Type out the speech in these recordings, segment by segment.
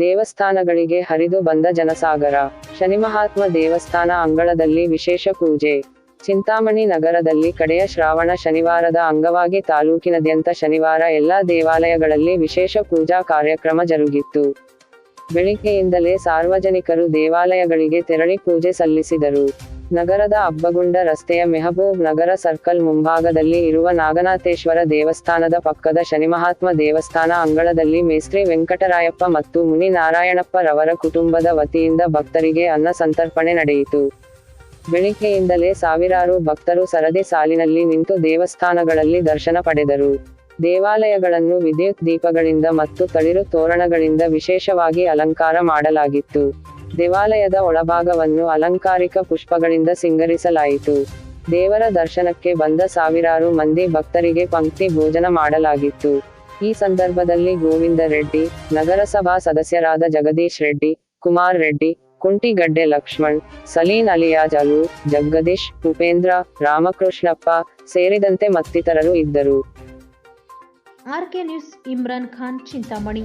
ದೇವಸ್ಥಾನಗಳಿಗೆ ಹರಿದು ಬಂದ ಜನಸಾಗರ. ಶನಿಮಹಾತ್ಮ ದೇವಸ್ಥಾನ ಅಂಗಳದಲ್ಲಿ ವಿಶೇಷ ಪೂಜೆ. ಚಿಂತಾಮಣಿ ನಗರದಲ್ಲಿ ಕಡೆಯ ಶ್ರಾವಣ ಶನಿವಾರದ ಅಂಗವಾಗಿ ತಾಲೂಕಿನಾದ್ಯಂತ ಶನಿವಾರ ಎಲ್ಲಾ ದೇವಾಲಯಗಳಲ್ಲಿ ವಿಶೇಷ ಪೂಜಾ ಕಾರ್ಯಕ್ರಮ ಜರುಗಿತ್ತು. ಬೆಳಿಗ್ಗೆಯಿಂದಲೇ ಸಾರ್ವಜನಿಕರು ದೇವಾಲಯಗಳಿಗೆ ತೆರಳಿ ಪೂಜೆ ಸಲ್ಲಿಸಿದರು. ನಗರದ ಅಬ್ಬಗುಂಡ ರಸ್ತೆಯ ಮೆಹಬೂಬ್ ನಗರ ಸರ್ಕಲ್ ಮುಂಭಾಗದಲ್ಲಿ ಇರುವ ನಾಗನಾಥೇಶ್ವರ ದೇವಸ್ಥಾನದ ಪಕ್ಕದ ಶನಿಮಹಾತ್ಮ ದೇವಸ್ಥಾನ ಅಂಗಳದಲ್ಲಿ ಮೇಸ್ತ್ರಿ ವೆಂಕಟರಾಯಪ್ಪ ಮತ್ತು ಮುನಿ ನಾರಾಯಣಪ್ಪ ರವರ ಕುಟುಂಬದ ವತಿಯಿಂದ ಭಕ್ತರಿಗೆ ಅನ್ನ ಸಂತರ್ಪಣೆ ನಡೆಯಿತು. ಬೆಳಿಗ್ಗೆಯಿಂದಲೇ ಸಾವಿರಾರು ಭಕ್ತರು ಸರದಿ ಸಾಲಿನಲ್ಲಿ ನಿಂತು ದೇವಸ್ಥಾನಗಳಲ್ಲಿ ದರ್ಶನ ಪಡೆದರು. ದೇವಾಲಯಗಳನ್ನು ವಿದ್ಯುತ್ ದೀಪಗಳಿಂದ ಮತ್ತು ತಳಿರು ತೋರಣಗಳಿಂದ ವಿಶೇಷವಾಗಿ ಅಲಂಕಾರ ಮಾಡಲಾಗಿತ್ತು. ದೇವಾಲಯದ ಒಳಭಾಗವನ್ನು ಅಲಂಕಾರಿಕ ಪುಷ್ಪಗಳಿಂದ ಸಿಂಗರಿಸಲಾಯಿತು. ದೇವರ ದರ್ಶನಕ್ಕೆ ಬಂದ ಸಾವಿರಾರು ಮಂದಿ ಭಕ್ತರಿಗೆ ಪಂಕ್ತಿ ಭೋಜನ ಮಾಡಲಾಗಿತ್ತು. ಈ ಸಂದರ್ಭದಲ್ಲಿ ಗೋವಿಂದ ರೆಡ್ಡಿ, ನಗರಸಭಾ ಸದಸ್ಯರಾದ ಜಗದೀಶ್ ರೆಡ್ಡಿ, ಕುಮಾರ್ ರೆಡ್ಡಿ ಕುಂಟಿಗಡ್ಡೆ ಲಕ್ಷ್ಮಣ್, ಸಲೀನ್ ಅಲಿಯಾಜ್ ಅಲು, ಜಗದೀಶ್, ಉಪೇಂದ್ರ, ರಾಮಕೃಷ್ಣಪ್ಪ ಸೇರಿದಂತೆ ಮತ್ತಿತರರು ಇದ್ದರು. RK news Imran Khan Chintamani.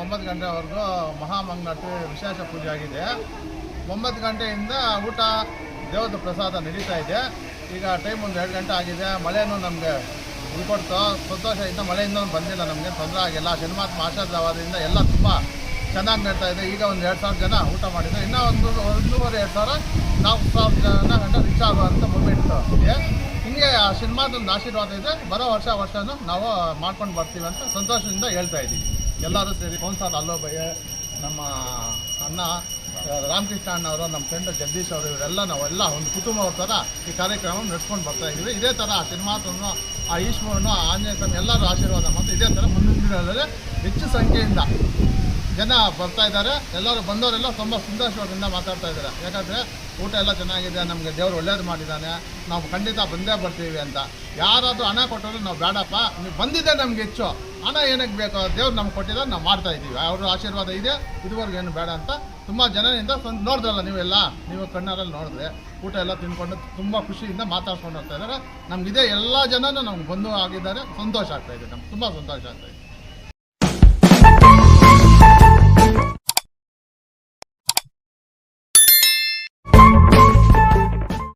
ಒಂಬತ್ತು ಗಂಟೆವರೆಗೂ ಮಹಾಮಂಗಳಾರತಿ ವಿಶೇಷ ಪೂಜೆ ಆಗಿದೆ. ಒಂಬತ್ತು ಗಂಟೆಯಿಂದ ಊಟ, ದೇವದ ಪ್ರಸಾದ ನಡೀತಾ ಇದೆ. ಈಗ ಟೈಮ್ ಒಂದು ಎರಡು ಗಂಟೆ ಆಗಿದೆ. ಮಳೆನೂ ನಮಗೆ ಉಳ್ಕೊಡ್ತು ಇನ್ನೂ ಮಳೆಯಿಂದ ಬಂದಿಲ್ಲ ನಮಗೆ. ತೊಂದರೆ ಆಗಿಲ್ಲ. ಶನಿಮಾತ್ಮ ಮಾಸಾದ್ರವಾದ್ರಿಂದ ಎಲ್ಲ ತುಂಬ ಚೆನ್ನಾಗಿ ನಡ್ತಾ ಇದೆ. ಈಗ ಒಂದು ಎರಡು ಸಾವಿರ ಜನ ಊಟ ಮಾಡಿದ್ರು ಇನ್ನೂ ಒಂದು ಒಂದೂವರೆ, ಎರಡು ಸಾವಿರ, ನಾಲ್ಕು ಸಾವಿರ ಜನ ಗಂಟೆ ರಿಚ್ ಆಗುವಂಥ ಮೂಮೆಂಟ್ ಇದೆ ಹಿಂಗೆ ಆ ಸಿನಿಮಾದೊಂದು ಆಶೀರ್ವಾದ ಇದೆ. ಬರೋ ವರ್ಷ ವರ್ಷನೂ ನಾವು ಮಾಡ್ಕೊಂಡು ಬರ್ತೀವಿ ಅಂತ ಸಂತೋಷದಿಂದ ಹೇಳ್ತಾ ಇದ್ದೀವಿ. ಎಲ್ಲರೂ ಸೇರಿ ಕೌನ್ಸರ್ ಅಲ್ಲೋಬಯ್ಯ, ನಮ್ಮ ಅಣ್ಣ ರಾಮಕೃಷ್ಣ ಅಣ್ಣ ಅವರು ನಮ್ಮ ಫ್ರೆಂಡ್ ಜಗದೀಶ್ ಅವರು, ಇವರೆಲ್ಲ ನಾವೆಲ್ಲ ಒಂದು ಕುಟುಂಬವ್ರ ಥರ ಈ ಕಾರ್ಯಕ್ರಮ ನಡೆಸ್ಕೊಂಡು ಬರ್ತಾ ಇದ್ದೀವಿ ಇದೇ ಥರ ಆ ಸಿನಿಮಾತನ್ನು ಆ ಈಶ್ವರನು, ಆ ಆಂಜನೇಯ ಎಲ್ಲರೂ ಆಶೀರ್ವಾದ ಮತ್ತು ಇದೇ ಥರ ಮುಂದಿನ ದಿನಗಳಲ್ಲಿ ಹೆಚ್ಚು ಸಂಖ್ಯೆಯಿಂದ ಜನ ಬರ್ತಾ ಇದ್ದಾರೆ. ಎಲ್ಲರೂ ಬಂದವರೆಲ್ಲ ತುಂಬ ಸಂತೋಷದಿಂದ ಮಾತಾಡ್ತಾ ಇದ್ದಾರೆ. ಯಾಕಂದರೆ ಊಟ ಎಲ್ಲ ಚೆನ್ನಾಗಿದೆ, ನಮಗೆ ದೇವ್ರು ಒಳ್ಳೇದು ಮಾಡಿದ್ದಾನೆ ನಾವು ಖಂಡಿತ ಬಂದೇ ಬರ್ತೀವಿ ಅಂತ. ಯಾರಾದರೂ ಹಣ ಕೊಟ್ಟರು ನಾವು ಬೇಡಪ್ಪ, ನೀವು ಬಂದಿದ್ದೆ ನಮ್ಗೆ ಹೆಚ್ಚು. ಹಣ ಏನಕ್ಕೆ ಬೇಕೋ, ದೇವ್ರು ನಮ್ಗೆ ಕೊಟ್ಟಿದ್ದಾರೆ, ನಾವು ಮಾಡ್ತಾ ಇದ್ದೀವಿ. ಅವ್ರ ಆಶೀರ್ವಾದ ಇದೆ, ಇದುವರೆಗೂ ಏನು ಬೇಡ ಅಂತ. ತುಂಬ ಜನರಿಂದ ನೋಡಿದ್ರಲ್ಲ ನೀವೆಲ್ಲ? ನೀವು ಕಣ್ಣರಲ್ಲಿ ನೋಡಿದ್ರೆ ಊಟ ಎಲ್ಲ ತಿನ್ಕೊಂಡು ತುಂಬ ಖುಷಿಯಿಂದ ಮಾತಾಡ್ಕೊಂಡು ಹೋಗ್ತಾ ಇದ್ದಾರೆ. ನಮ್ಗೆ ಇದೇ ಎಲ್ಲ ಜನನೂ ನಮ್ಗೆ ಬಂಧು ಆಗಿದ್ದಾರೆ. ಸಂತೋಷ ಆಗ್ತಾ ಇದೆ ನಮ್ಗೆ. ತುಂಬ ಸಂತೋಷ ಆಗ್ತಾ ಇದೆ.